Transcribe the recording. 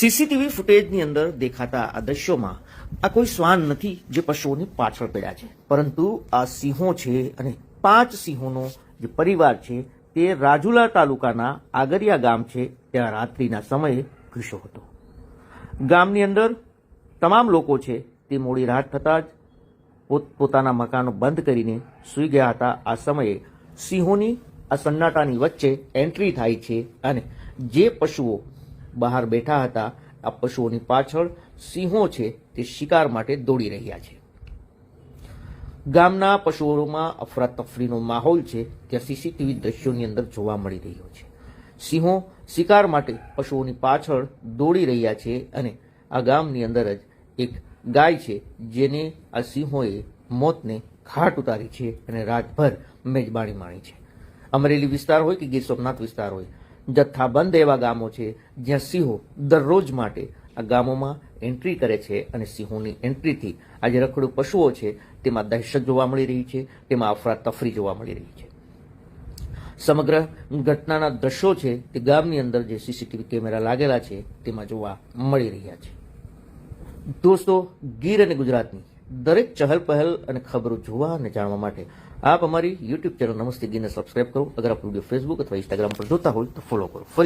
CCTV ફૂટેજની અંદર દેખાતા આ દ્રશ્યોમાં આ કોઈ શ્વાન નથી જે પશુઓની પાછળ પડ્યા છે. પરંતુ આ સિંહો છે અને પાંચ સિંહોનો જે પરિવાર છે તે રાજુલા તાલુકાના આગરિયા ગામ છે. ત્યાં રાત્રિના સમયે ઘૂસ્યો હતો. ગામની અંદર તમામ લોકો છે તે મોડી રાત થતાં જ પોત, પોતાના મકાનો બંધ કરીને સૂઈ ગયા હતા. આ સમયે સિંહોની આ સન્નાટાની વચ્ચે એન્ટ્રી થાય છે અને જે પશુઓ બહાર બેઠા હતા. આ પશુઓની પાછળ સિંહો છે તે શિકાર માટે દોડી રહ્યા છે. ગામના પશુઓમાં અફરાતફરીનો માહોલ છે. ત્યાં સીસીટીવી દ્રશ્યોની અંદર જોવા મળી રહ્યો છે. સિંહો શિકાર માટે પશુઓની પાછળ દોડી રહ્યા છે અને આ ગામની અંદર જ એક ગાય છે જેને આ સિંહોએ મોતને ઘાટ ઉતારી છે અને રાતભર મેજબાણી માણી છે. અમરેલી વિસ્તાર હોય કે ગીર સોમનાથ વિસ્તાર હોય જથ્થાબંધ એવા ગામો છે જ્યાં સિંહો દરરોજ માટે આ ગામોમાં એન્ટ્રી કરે છે અને સિંહોની એન્ટ્રીથી આ જે રખડું પશુઓ છે તેમાં દહેશત જોવા મળી રહી છે, તેમાં અફરાતફરી જોવા મળી રહી છે. સમગ્ર ઘટનાના દ્રશ્યો છે તે ગામની અંદર જે સીસીટીવી કેમેરા લાગેલા છે તેમાં જોવા મળી રહ્યા છે. દોસ્તો, ગીર અને ગુજરાતની દરેક ચહલ પહેલ અને ખબરો જોવા અને જાણવા માટે આપ અમારી યુટ્યુબ ચેનલ નમસ્તે ગીને સબસ્ક્રાઇબ કરો. અગર આપ વીડિયો ફેસબુક અથવા ઇન્સ્ટાગ્રામ પર જોતા હોય તો ફોલો કરો.